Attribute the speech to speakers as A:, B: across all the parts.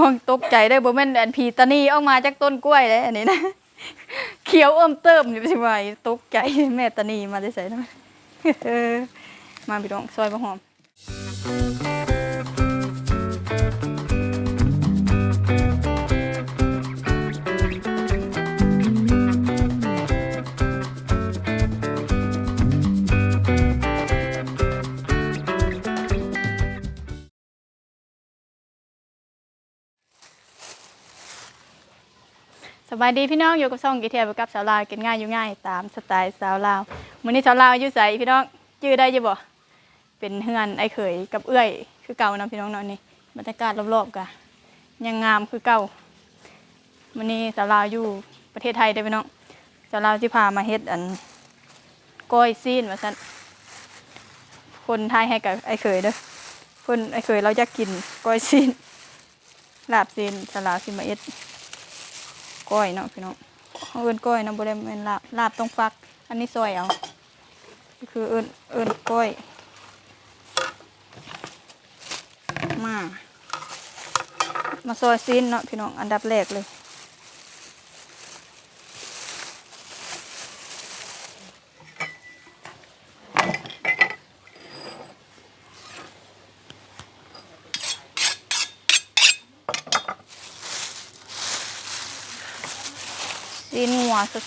A: น้องตกใจได้บ่แม่นอันผีตานีออกมาจากต้นกล้วยเลยอันนี้นะเขียวเอิ่มเติมอยู่สิว่าตกใจแม่ตานีมาได้ใส่นะมาพี่น้องซอยบะหอม บายดีพี่น้องอยู่กับช่องกีเทียบกับสาวลาวกินง่ายอยู่ง่ายตามสไตล์สาวลาวมื้อนี้สาวลาวอยู่ใสพี่น้องชื่อได้อยู่บ่เป็นเฮือนไอ้เขยกับเอื้อย คือเก่านะพี่น้องเนาะนี่บรรยากาศรอบๆกะยังงามคือเก่ามื้อนี้สาวลาวอยู่ประเทศไทยเด้พี่น้องสาวลาวที่พามาเฮ็ดอันก้อยซีนว่าซั่นคนไทยให้กับไอ้เขยเด้อคนไอ้เขยเราอยากกินก้อยซีนลาบซีนสาวลาวสิมาเอ็ด ก้อยเนาะพี่น้องเอาเอิ้นก้อยเนาะบ่ได้แม่นลาบลาบต้องฟัก อันนี้ซอยเอาก็คือเอิ้นเอิ้นก้อย มา มาซอยซีนเนาะพี่น้องอันดับแรกเลย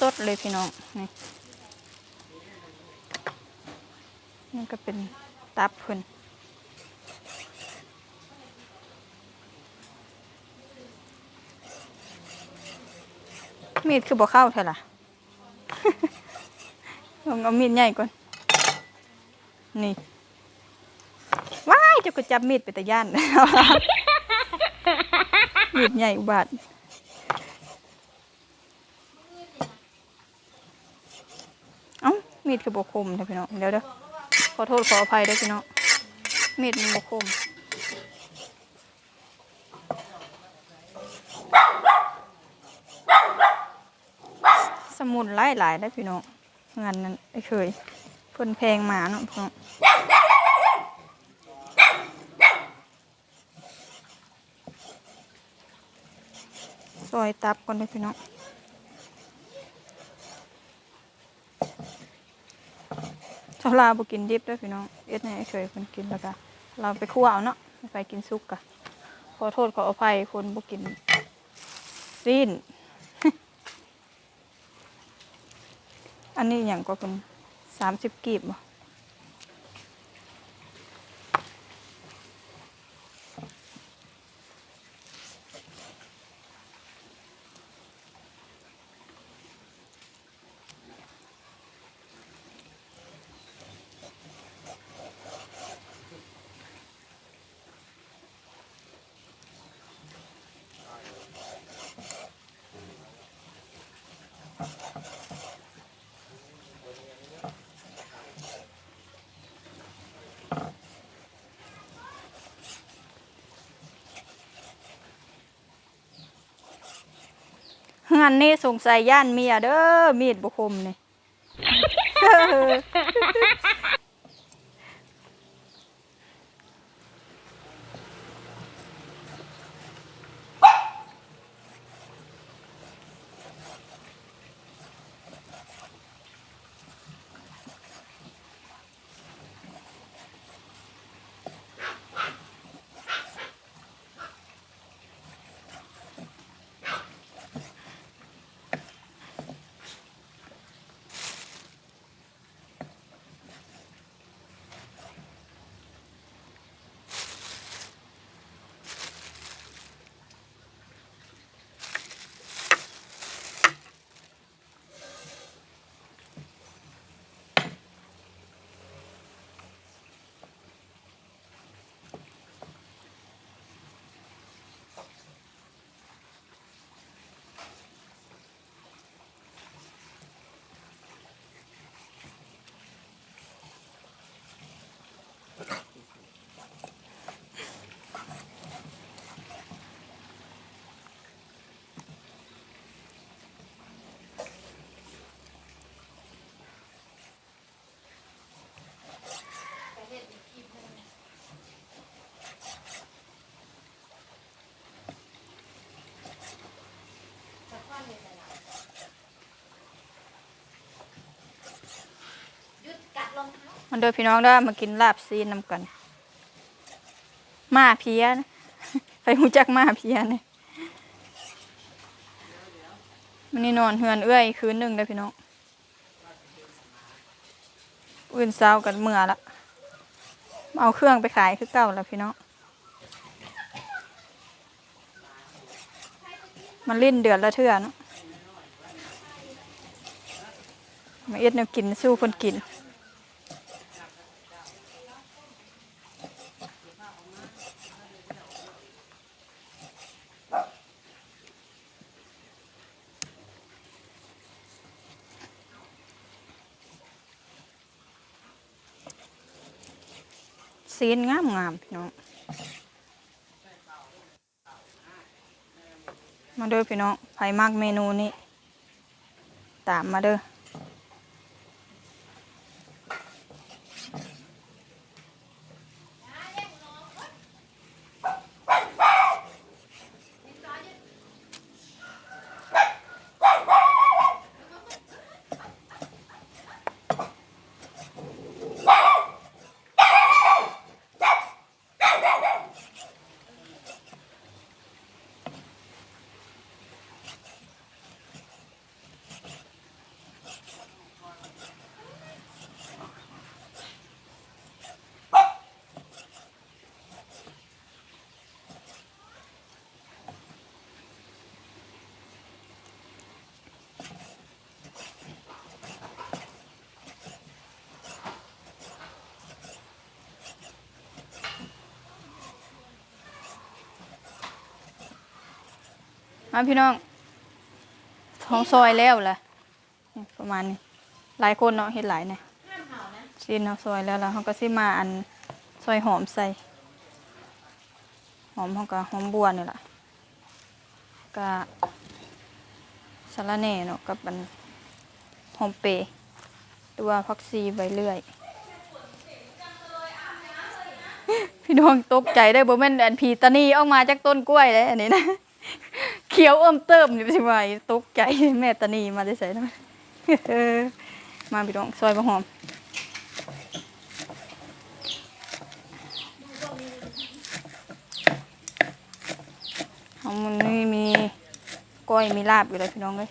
A: สดๆเลยพี่น้องนี่นี่ก็เป็นตับเพิ่นมีดคือบ่เข้าเท่าล่ะลองเอามีดใหญ่ก่อน นี่ ว้ายจะก็จับมีดไปแต่ย่าน มีดใหญ่อุบาท เอ้า มีดคือบกคมเด้พี่น้องเดี๋ยวเด้อขอโทษขออภัยด้อพี่น้องมีดมันบกคมสมุนหลายหลายได้พี่น้องงานนั้นไอ้เคยเพิ่นแพงหมาเนาะพี่น้องซอยตับก่อนเด้พี่น้อง ชาว ลาบ่กินดิบด้วยพี่น้องเอ็ดให้เฉยคนกินแล้วก็เราไปคั่วเอาเนาะไม่ไปกินซุกกะขอโทษขออภัยคนบ่กินซีนอันนี้อย่างก็เป็นสามสิบกีบบ่ งานนี่สงสัยย่านเมียเด้อมีดบุคมนี่ มันโดยพี่น้องได้มากินลาบซีนนำกันมาเพียนะไปหูจักมาเพียเนี่ยมันนี่นอนเฮือนเอื้อยคืนหนึ่งได้พี่น้องอื่นเช้ากันเมื่อละเอาเครื่องไปขายคือเก่าแล้วพี่น้องมันลิ้นเดือดละเทื่อเนาะมาเอ็ดแนวกินสู้คนกิน ซีนงามงามพี่น้อง มาเด้อพี่น้องไผมากเมนูนี้ ตามมาเด้อาพี่น้องท้องซอยแล้วแหละประมาณนี้หลายคนเนาะเห็นหลายเนี่ยซีนเอาซอยแล้วแล้วเขาก็สิมาอันซอยหอมใส่ หอมเขาก็หอมบัวนี่แหละก็สะระแหน่เนาะกับอันหอมเปรย์หรือว่าพักซีใบเลื่อย พี่น้องตกใจได้บ่แม่นอันพีตานีออกมาจากต้นกล้วยเลยอันนี้นะ ขียวเอิ่มเติมนี่สิว่าตกใจแม่ตานีมาได้ใส่นะเออมาพี่น้องซอยบะหอมหอมมันนี่มีก้อยมีลาบอยู่เลยพี่น้องเลย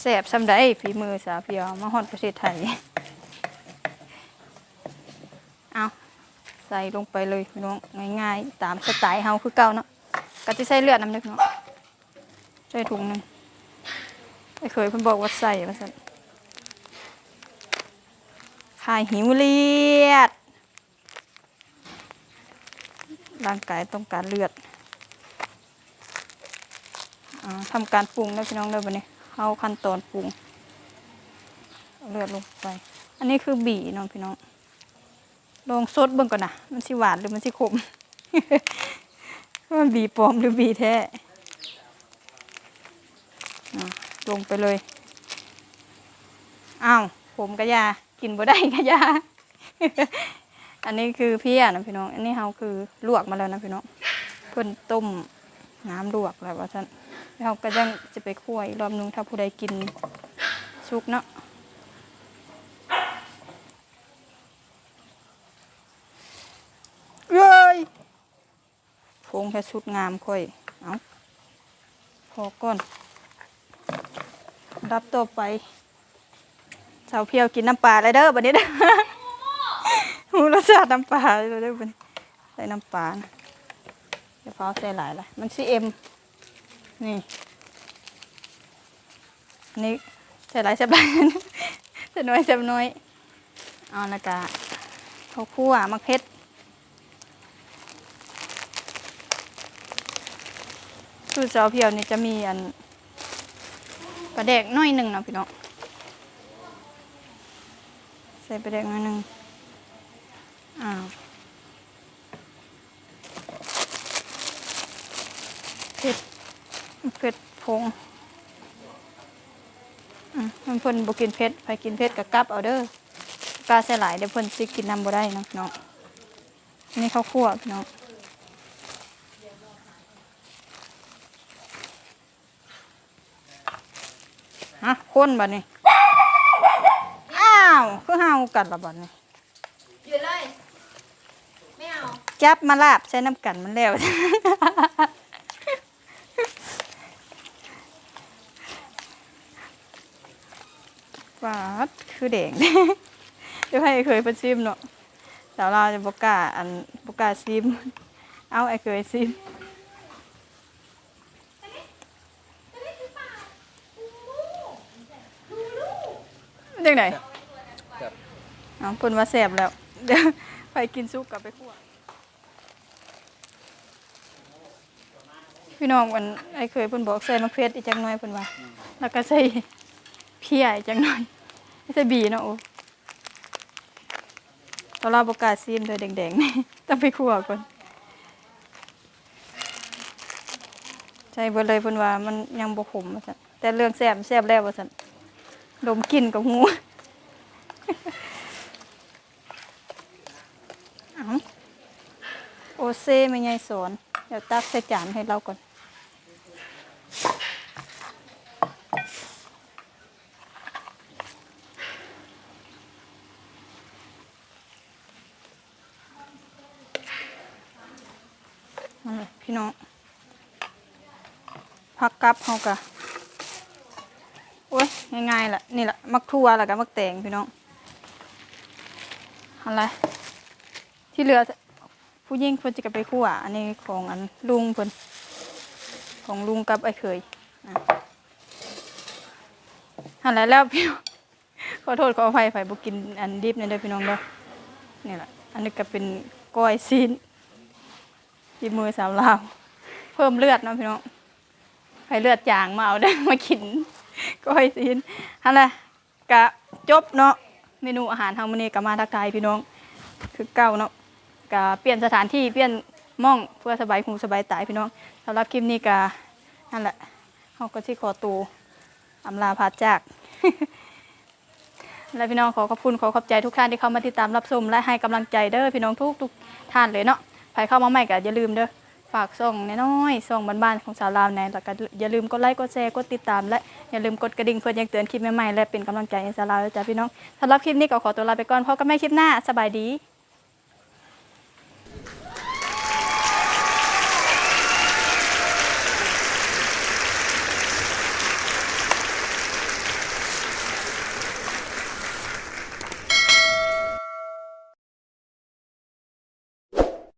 A: แสบซ้ำได้ฝีมือสาวเพียวมาฮอดประเทศไทย เอา ใส่ลงไปเลยพี่น้องง่ายๆ ตามสไตล์เฮาคือเก่าเนาะก็จะใส่เลือดน้ำเล็กเนาะใส่ถุงหนึงไอ้เคยเพิ่นบอกว่าใส่ว่าซั่นขายหิวเลือดร่างกายต้องการเลือดอทำการปรุงแล้วพี่น้องเด้อบัดนี้เข้าขั้นตอนปรุง เลือดลงไป อันนี้คือบีน้องพี่น้อง ลองซดเบิ่งก่อนนะมันสิหวานหรือมันสิขมมันบีปลอมหรือบีแท้ลงไปเลยอ้าวผมกะยากินบ่ได้กะยา อันนี้คือเพี้ยนะพี่น้อง อันนี้เฮาคือลวกมาแล้วนะพี่น้อง เพิ่นต้มน้ำลวกแล้วว่าซั่นเฮาก็ยังจะไปคั่วอีกรอบนึงถ้าผู้ใดกินสุกเนาะ เอ้ยพ งแค่ชุดงามค่อย เอาพอก่อน รับต่อไปสาวเพียวกินน้ำปลาเลยเด้อบัดนี้เด้อหูรสชาติน้ำปลาเลยเด้อบัดนี้ใส่น้ำปลานะเดี๋ยวพอใส่หลายละมันชื่เอ็มนี่นนี้ใส่หลายใส่หลายใส่น้อยใส่น้อยเอาละกะข้าวคั่วมะเขือ สูตรสาวเพียวนี่จะมีอันปลาแดกน้อยหนึ่งเนาะพี่น้องใส่ปลาแดกน้อยหนึ่งอ้าวเผ็ดเผ็ดพงอืมมันเพิ่นบ่กินเผ็ดไปกินเผ็ดกับกลับเอาเด้อกาใส่หลายเดี๋ยวเพิ่นสิกินน้ำบ่ได้เนาะพี่น้องอันนี่ข้าวคั่วพี่น้อง คนบัดนี้ อ้าว คือเฮากันละบัดนี้
B: หยุดเลย ไม่เอา
A: จับมาลาบใช้น้ำกันมันแล้ว ปาดคือแดง เดี๋ยวให้เคยเพิ่นซิมเนาะสาวเราวจะบกล้าอันบกล้าซิม เอาไอ้เคยซิม จังได
C: ครับ
A: เอาเพิ่นว่าแซ่บแล้ว เดี๋ยวไปกินซุปกลับไปคั่วพี่น้องมันไอ้เคยเพิ่นบอกใส่มะเขืออีกจังหน่อยเพิ่นว่า แล้วก็ใส่เพียอีกจังหน่อยไม่ใส่บีเนาะโอ้ตอนเราประกล้าศซีมเลยแดงๆนี่ต้องไปคั่วก่อนใช่เบิดเลยเพิ่นว่ามันยังบ่ขมว่าซั่นแต่เรื่องแซ่บแซ่บแล้วว่าซั่น ดมกลิ่นกับหูเอาโอเซ่ไม่ยายสอนเดี๋ยวตักใส่จานให้เราก่อนพี่น้องพักกับเฮากะ ง่ายๆล่ะนี่แหละมักทั่วแล้วก็มักแตงพี่น้องอะไรที่เหลือผู้หญิงเพิ่นจะกลับไปคั่วอันนี้ของอันลุงเพิ่นของลุงกับไอ้เคยอะหันแล้วแล้วพี่ขอโทษขออภัยฝ่ายบุกินอันดิบเนี่ยเด้อพี่น้องเด้อนี่แหละอันนี้ก็เป็นก้อยซีนที่มือสาวลาวเพิ่มเลือดเนาะพี่น้องไปเลือดจางมาเอาได้มากิน ก้อยซีนฮันแหละกะจบเนาะเมนูอาหารทางมื้อนี้ก็มาทักทายพี่น้อง คือเก่าเนาะกะเปลี่ยนสถานที่เปลี่ยนม่องเพื่อสบายหูสบายตายพี่น้องสำหรับคลิปนี้กะนั่นแหละเฮาก็สิขอตัวอำลาพาจากและพี่น้องขอขอบคุณขอขอบใจทุกท่านที่เข้ามาติดตามรับชมและให้กำลังใจเด้อพี่น้องทุกทุกท่านเลยเนาะใครเข้ามาใหม่ก็อย่าลืมเด้อากส่องน้อยๆส่องบ้านๆของสาวลาวในแล้วก็อย่าลืมกดไลค์กดแชร์กดติดตาม และอย่าลืมกดกระดิ่งเพื่อแจ้งเตือนคลิปใหม่ๆและเป็นกำลังใจให้สาวลาวด้วยจ้ะพี่น้องสำหรับคลิปนี้ก็ขอตัวลาไปก่อนพบกันใหม่คลิปหน้าสบายดี